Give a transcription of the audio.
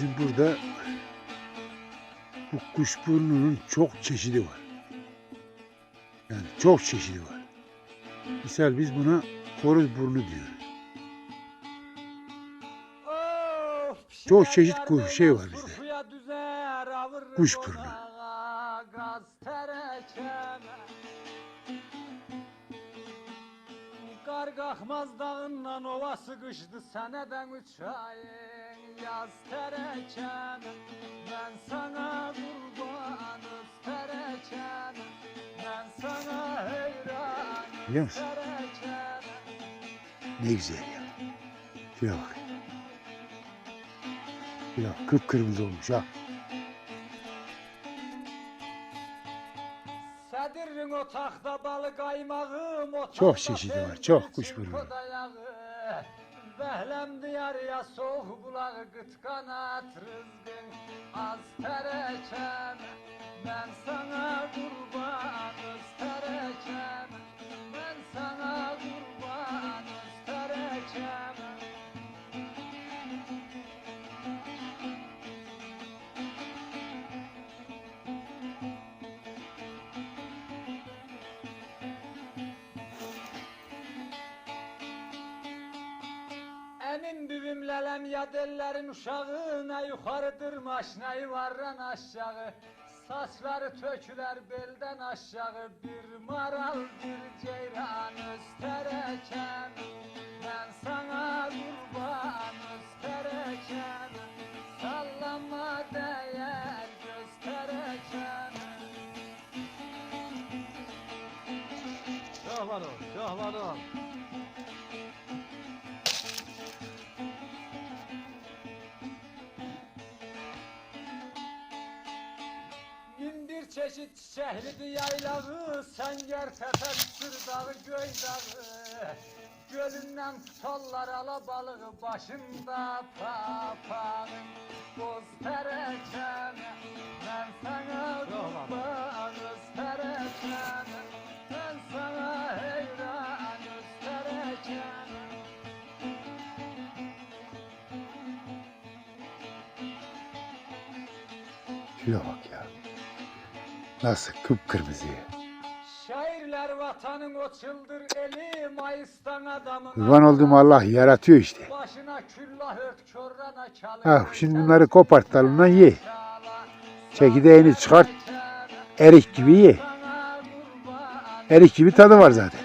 Bizim burada bu kuşburnunun çok çeşidi var. Yani çok çeşidi var. Misal biz buna horoz burnu diyoruz. Çok çeşit kuş şey var bizde. Kuş burnu. Kar kalkmaz dağından ova sıkıştı seneden üç ayın yaz tereken Ben sana kurbanız tereken Ben sana hayranım Biliyor musun? Ne güzel ya. Şuraya bak. Şuraya bak, kıpkırmızı olmuş ha. Sedirin o tahta balı kaymağım o Çok çeşidi var, çok kuş dayağı. Behlem diyar ya soğuk bulağı gıt kanat rızgın az tereken Ben sana Emin büvüm lelem ya dellerin uşağı Ne yukarıdır maş ne yuvarran aşağı. Saçları töküler belden aşağı Bir maral bir ceyran östereken Ben sana kurban östereken Sallama değer göstereken Şahlanım, şahlanım çeşit çiçekli yaylağı Senger tepe sır dağı göy dağı. Gölünden tutallar alabalığı Başında papağın Boz tereken Ben sana kurban göstereken Ben sana heyran göstereken Şuraya bak ya. Nasıl kıpkırmızı. Şairler vatanın o çıldır eli Mayıs'tan adamın Kurban olduğum Allah yaratıyor işte. Başına küllah ört körrana çalın Ah, şimdi bunları kopart dalından ye. Çekirdeğini çıkart. Erik gibi ye. Erik gibi tadı var zaten.